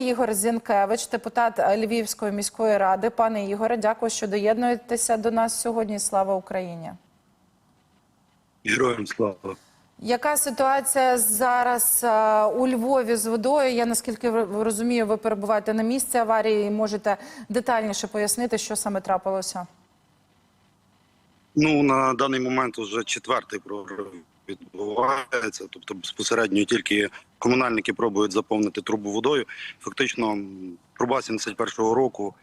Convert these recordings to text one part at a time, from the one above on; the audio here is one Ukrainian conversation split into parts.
Ігор Зінкевич, депутат Львівської міської ради. Пане Ігоре, дякую, що доєднуєтеся до нас сьогодні. Слава Україні! Героям слава. Яка ситуація зараз е, у Львові з водою? Я наскільки розумію, ви перебуваєте на місці аварії і можете детальніше пояснити, що саме трапилося? Ну на даний момент вже четвертий прорив відбувається. Тобто, безпосередньо тільки комунальники пробують заповнити трубу водою. Фактично, труба 71-го року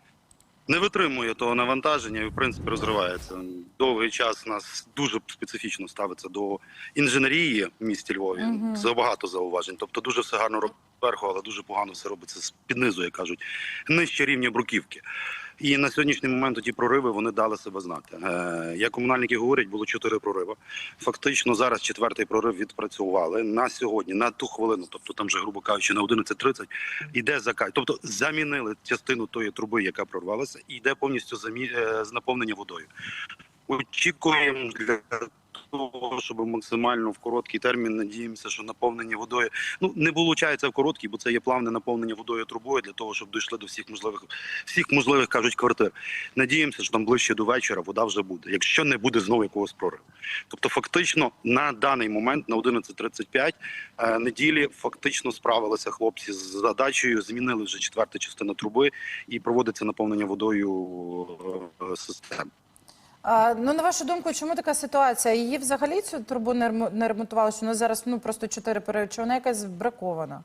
не витримує того навантаження і в принципі розривається. Довгий час нас дуже специфічно ставиться до інженерії в місті Львові. Угу. Забагато зауважень. Тобто, дуже все гарно робить зверху, але дуже погано все робиться з під низу, як кажуть, нижче рівня бруківки. І на сьогоднішній момент ті прориви вони дали себе знати. Е, як комунальники говорять, було чотири прориви. Фактично зараз четвертий прорив відпрацювали на сьогодні, на ту хвилину, тобто там вже, грубо кажучи, на 11.30 іде закай. Тобто замінили частину тої труби, яка прорвалася, і йде повністю замі... е, з наповнення водою. Очікуємо для того, щоб максимально в короткий термін надіємося, що наповнення водою ну не виходить в короткий, бо це є плавне наповнення водою трубою для того, щоб дійшли до всіх можливих всіх можливих кажуть квартир. Надіємося, що там ближче до вечора вода вже буде, якщо не буде знову якогось прориву. Тобто, фактично на даний момент на 11.35 е, неділі фактично справилися хлопці з задачею, змінили вже четверта частина труби і проводиться наповнення водою е, систем. Ну, на вашу думку, чому така ситуація? Її взагалі цю трубу не ремо- не ремонтували, що вона зараз ну, просто чотири періоди, чи вона якась бракована?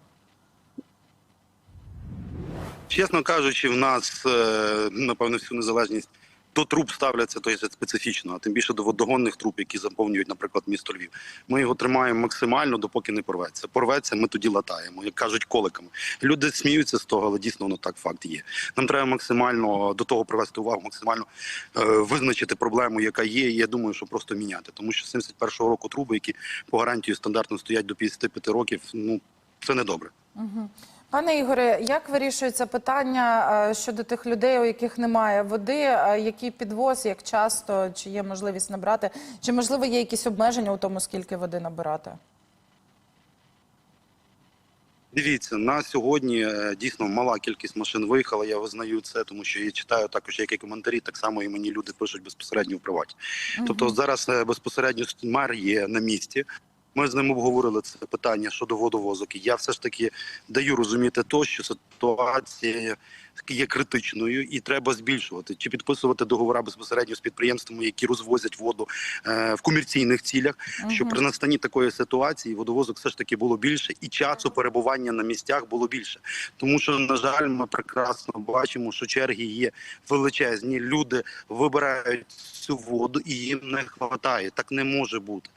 Чесно кажучи, в нас е, напевно всю незалежність до труб ставляться то є специфічно, а тим більше до водогонних труб, які заповнюють, наприклад, місто Львів. Ми його тримаємо максимально, допоки не порветься. Порветься, ми тоді латаємо, як кажуть, коликами. Люди сміються з того, але дійсно воно так факт є. Нам треба максимально до того привести увагу, максимально е, визначити проблему, яка є. І я думаю, що просто міняти, тому що 71-го року труби, які по гарантії стандартно стоять до 55 років, ну це не добре. Угу. Пане Ігоре, як вирішується питання е, щодо тих людей, у яких немає води? Е, Який підвоз, як часто, чи є можливість набрати? Чи можливо є якісь обмеження у тому, скільки води набирати? Дивіться, на сьогодні е, дійсно мала кількість машин виїхала. Я визнаю це, тому що я читаю також які коментарі. Так само і мені люди пишуть безпосередньо в приваті. Тобто зараз безпосередньо мер є на місці. Ми з ним обговорили це питання щодо водовозок. І я все ж таки даю розуміти то, що ситуація є критичною і треба збільшувати чи підписувати договори безпосередньо з підприємствами, які розвозять воду е, в комерційних цілях, щоб при настанні такої ситуації водовозок все ж таки було більше, і часу перебування на місцях було більше. Тому що, на жаль, ми прекрасно бачимо, що черги є величезні. Люди вибирають цю воду і їм не вистачає. Так не може бути.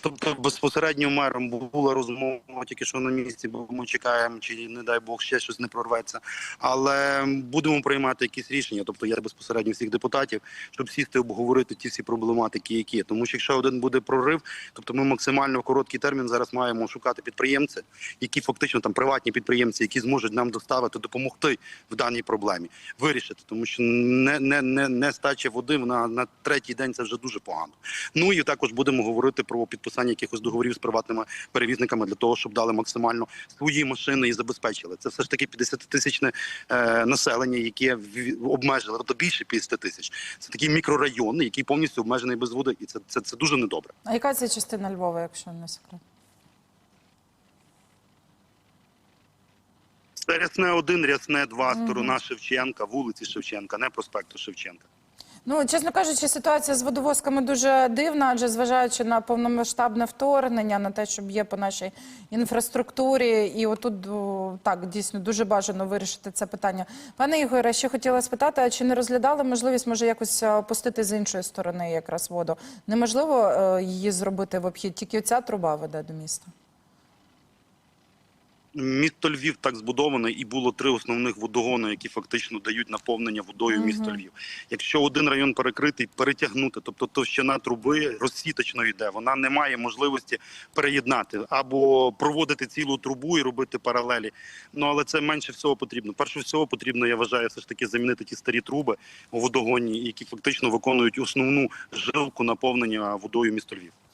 Тобто безпосередньо мером була розмова тільки що на місці, бо ми чекаємо, чи не дай Бог ще щось не прорветься. Але будемо приймати якісь рішення. Тобто я безпосередньо всіх депутатів, щоб сісти обговорити ті всі проблематики, які є. Тому що якщо один буде прорив, тобто ми максимально в короткий термін зараз маємо шукати підприємців, які фактично там приватні підприємці, які зможуть нам доставити, допомогти в даній проблемі, вирішити, тому що не, не, не, не стача води на, на третій день це вже дуже погано. Ну і також будемо говорити про підписання якихось договорів з приватними перевізниками для того, щоб дали максимально свої машини і забезпечили. Це все ж таки 50-тисячне е, населення, яке обмежили, тобто більше 50 тисяч. Це такий мікрорайон, який повністю обмежений без води, і це, це, це дуже недобре. А яка це частина Львова, якщо не секрет? Це рясне 1, рясне 2, сторона Шевченка, вулиці Шевченка, не проспекту Шевченка. Ну, чесно кажучи, ситуація з водовозками дуже дивна, адже зважаючи на повномасштабне вторгнення, на те, що б'є по нашій інфраструктурі, і отут так дійсно дуже бажано вирішити це питання. Пане Ігоре, ще хотіла спитати, а чи не розглядали можливість може якось е, пустити з іншої сторони якраз воду? Неможливо е, її зробити в обхід, тільки ця труба веде до міста. Місто Львів так збудоване, і було три основних водогони, які фактично дають наповнення водою Мгм. місто Львів. Якщо один район перекритий, перетягнути, тобто товщина труби розсіточно йде, вона не має можливості переєднати або проводити цілу трубу і робити паралелі. Ну але це менше всього потрібно. Перше всього потрібно, я вважаю, все ж таки замінити ті старі труби у водогоні, які фактично виконують основну жилку наповнення водою місто Львів.